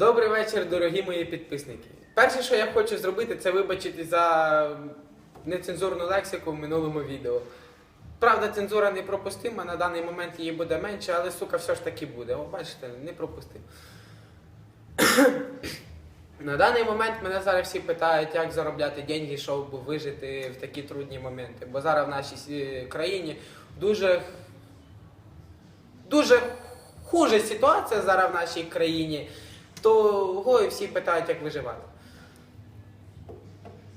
Добрий вечір, дорогі мої підписники. Перше, що я хочу зробити, це вибачити за нецензурну лексику в минулому відео. Правда, цензура не пропустима, на даний момент її буде менше, але сука все ж таки буде. О, бачите, не пропустив. На даний момент мене зараз всі питають, як заробляти деньги, щоб вижити в такі трудні моменти. Бо зараз в нашій країні дуже дуже хуже ситуація зараз в нашій країні, того і всі питають, як виживати.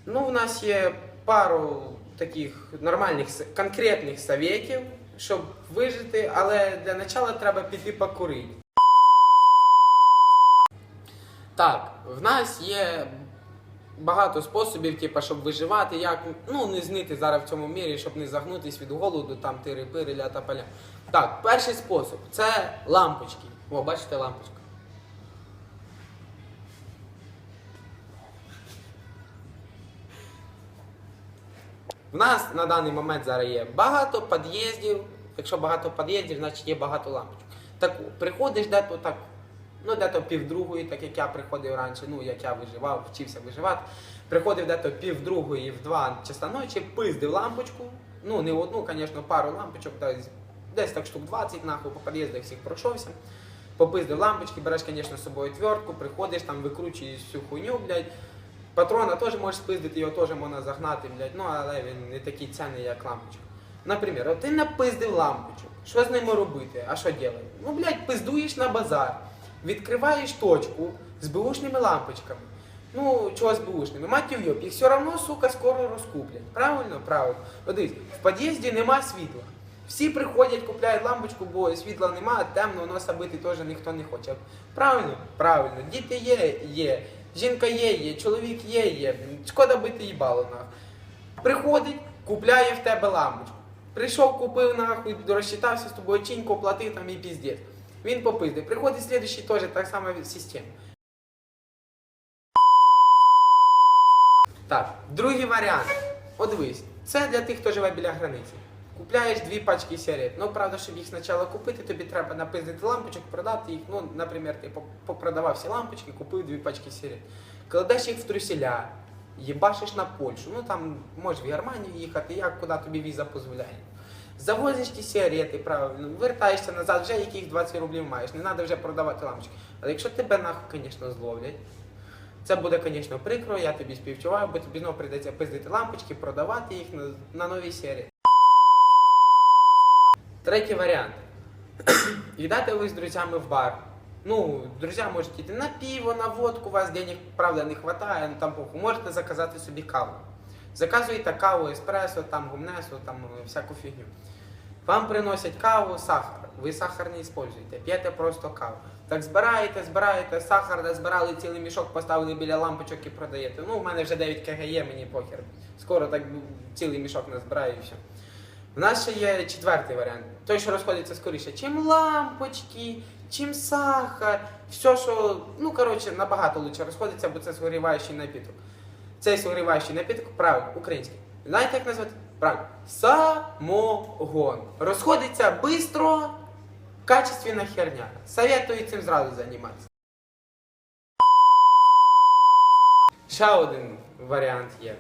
Ну, в нас є пару таких нормальних конкретних советів, щоб вижити, але для початку треба піти покурити. Так, в нас є багато способів, типу, щоб виживати, як ну не знити зараз в цьому мірі, щоб не загнутись від голоду, там тири-пири, ля та поля. Так, перший спосіб це лампочки. О, бачите лампочка. В нас на даний момент зараз є багато під'їздів. Якщо багато під'їздів, значить є багато лампочок. Так приходиш дето так, ну дето півдругої, так як я приходив раніше, ну як я виживав, вчився виживати. Приходив дето півдругої в два часа ночі, пиздив лампочку. Ну не одну, звісно, пару лампочок, десь, десь так штук 20 нахуй по під'їздах всіх пройшовся. Попиздив лампочки, береш, звісно, з собою твертку, приходиш там, викручуєш всю хуйню, блядь. Патрона теж можеш спиздити, його теж можна загнати, блядь, ну але він не такий цінний, як лампочка. Наприклад, ти напиздив лампочок. Що з ними робити? А що робити? Ну, блядь, пиздуєш на базар, відкриваєш точку з беушними лампочками. Ну, чого з беушними? Мать йоп, їх все одно, сука, скоро розкуплять. Правильно? Правильно. От в під'їзді нема світла. Всі приходять, купляють лампочку, бо світла немає, темно, носа бити теж ніхто не хоче. Правильно? Правильно. Діти є, є. Жінка є, є, чоловік є, є. Шкода бити їбало нахуй. Приходить, купляє в тебе лампочку. Прийшов, купив нахуй, розчитався з тобою, чинько платив там і піздець. Він попиздив. Приходить слідуючий теж так само система. Так, другий варіант. От дивись, це для тих, хто живе біля границі. Купляєш дві пачки сигарет. Ну, правда, щоб їх спочатку купити, тобі треба напиздити лампочок, продати їх. Ну, наприклад, ти поп- попродавав всі лампочки, купив дві пачки сигарет. Кладеш їх в труселя, їбашиш на Польщу. Ну там можеш в Германію їхати, як куди тобі віза дозволяє. Завозиш ті сигарети, правильно, вертаєшся назад, вже яких 20 рублів маєш, не треба вже продавати лампочки. Але якщо тебе нахуй, звісно, зловлять, це буде, звісно, прикро, я тобі співчуваю, бо тобі знову прийдеться пиздити лампочки, продавати їх на, на нові серії. Третій варіант. Йдете ви з друзями в бар. Ну, друзі можуть йти на пиво, на водку, у вас денег, правда, не вистачає, ну там похуй. Можете заказати собі каву. Заказуєте каву, еспресо, там гумнесо, там е, всяку фігню. Вам приносять каву, сахар. Ви сахар не використовуєте, п'єте просто каву. Так збираєте, збираєте, сахар де збирали цілий мішок, поставили біля лампочок і продаєте. Ну, у мене вже 9 кг є, мені похер. Скоро так ну, цілий мішок назбираю і все. У нас ще є четвертий варіант. Той, що розходиться скоріше. Чим лампочки, чим сахар, все, що, ну, коротше, набагато лучше розходиться, бо це согріваючий напіток. Цей согріваючий напіток, правильно, український. Знаєте, як назвати? Правильно. Самогон. Розходиться швидко, качественна херня. Советую цим зразу займатися. Ще один варіант є.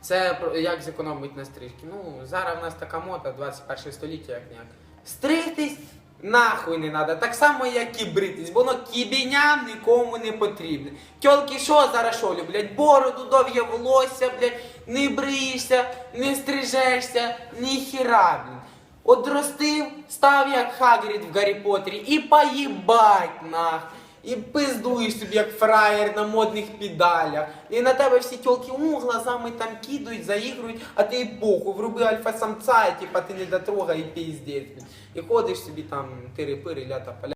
Це як зекономити на стрижки. Ну, зараз в нас така мода, 21 століття, як ніяк. Стригтись нахуй не треба. Так само, як і бритись, воно кібіням нікому не потрібне. Тьолки що зараз що люблять? Бороду, довге волосся, блядь, не бриєшся, не стрижешся, ніхіра, блін. Одростив, став як Хагрід в Гаррі Поттері і поїбать нахуй. І пиздуєш собі як фраєр на модних педалях. І на тебе всі тьолки у глазами там кидають, заігрують, а ти і похуй, вруби альфа-самця, і типа ти не дотрога і піздець. І ходиш собі там тири-пири, лята поля.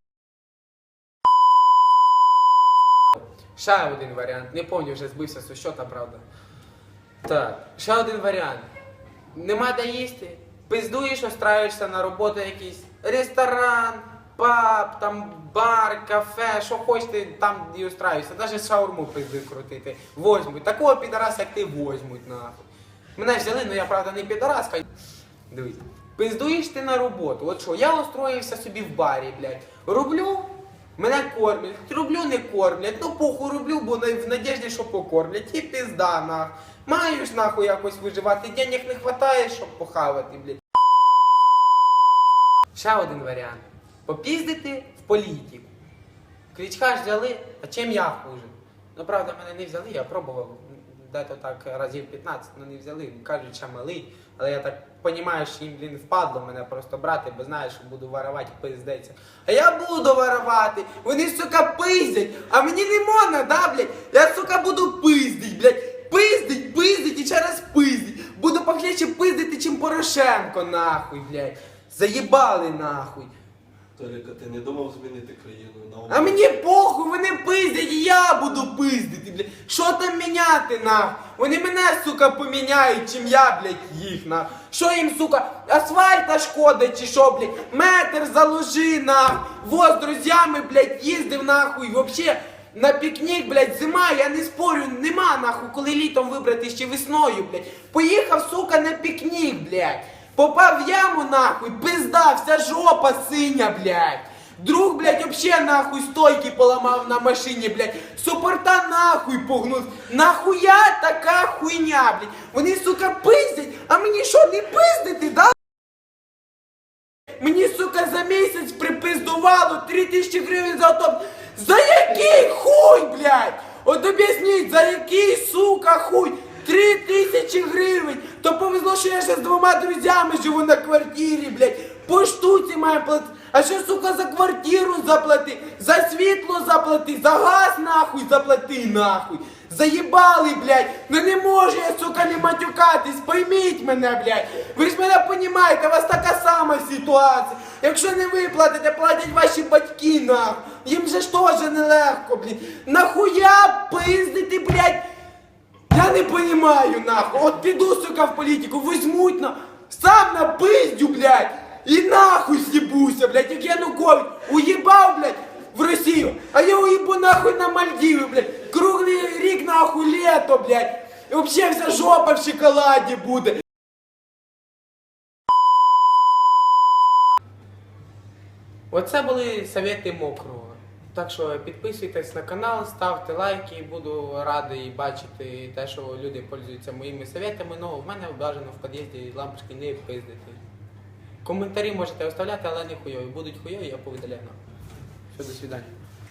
Ще один варіант. Не пам'ятаю, вже збився з щота, правда. Так, ще один варіант. Нема де їсти. Пиздуєш, устраюєшся на роботу якийсь ресторан, паб, там бар, кафе, що хочете, там і устраюєшся. Навіть шаурму пизди крутити. Возьмуть. Такого підараса, як ти, возьмуть нахуй. Мене взяли, ну я правда не підараска. Дивись. Пиздуєш ти на роботу. От що, я устроївся собі в барі, блядь. Роблю Мене кормлять, роблю не кормлять, ну похуй роблю, бо в надіжді, що покормлять, і пізда нах. Маєш нахуй якось виживати, денег не вистачає, щоб похавати, блядь. Ще один варіант. Попіздити в політику. Кличка ж взяли, а чим я хуже? Ну правда, мене не взяли, я пробував дето так разів 15, ну не взяли. Кажуть, що малий. Але я так розумію, що їм, блін, впадло мене просто брати, бо знаєш, що буду воровати, пиздеться. А я буду воровати, вони, сука, пиздять, а мені не можна, да, блядь? Я, сука, буду пиздить, блядь. Пиздить, пиздить і через пиздить. Буду похлеще пиздити, чим Порошенко, нахуй, блядь. Заїбали нахуй. Толіка, ти не думав змінити країну на А мені похуй, вони пиздять, і я буду пиздити, блядь. Що там міняти, нах? Вони мене, сука, поміняють, чим я, блядь, їх, нах. Що їм, сука, асфальта шкода чи що, блядь? Метр заложи, нах. Во, з друзями, блядь, їздив, нахуй, вообще. На пікнік, блядь, зима, я не спорю, нема нахуй, коли літом вибрати ще весною, блядь. Поїхав, сука, на пікнік, блядь. Попав в яму, нахуй, пизда, вся жопа синя, блядь. Друг, блядь, вообще нахуй стойки поламав на машині, блядь. Супорта нахуй погнув. Нахуя така хуйня, блядь. Вони, сука, пиздять, а мені що, не пиздити, да? Мені, сука, за місяць припиздувало 3 тисячі гривень за автобус. За який хуй, блядь? От об'ясніть, за який, сука, хуй? Три тисячі гривень. То повезло, що я ще з двома друзями живу на квартирі, блядь. По штуці маю платити. А що, сука, за квартиру заплати, за світло заплати, за газ нахуй заплати, нахуй. Заїбали, блядь. Ну не можу я, сука, не матюкатись. Пойміть мене, блядь. Ви ж мене понімаєте, у вас така сама ситуація. Якщо не виплатите, платять ваші батьки, нахуй. Їм же ж теж нелегко, блядь. Нахуя пиздити, блядь? Не понимаю, нахуй. От піду, сука, в політику, візьмуть на... Сам на пиздю, блядь. І нахуй з'їбуся, блядь, як Янукович. Уїбав, блядь, в Росію. А я уїбу нахуй на Мальдіви, блядь. Круглий рік, нахуй, лето, блядь. І вообще вся жопа в шоколаді буде. Оце були совєти мокрого. Так що підписуйтесь на канал, ставте лайки, буду радий бачити те, що люди пользуються моїми советами. Ну, в мене бажано в під'їзді лампочки не пиздити. Коментарі можете оставляти, але не хуйові. Будуть хуйові, я повидаляю. Все, до свидання.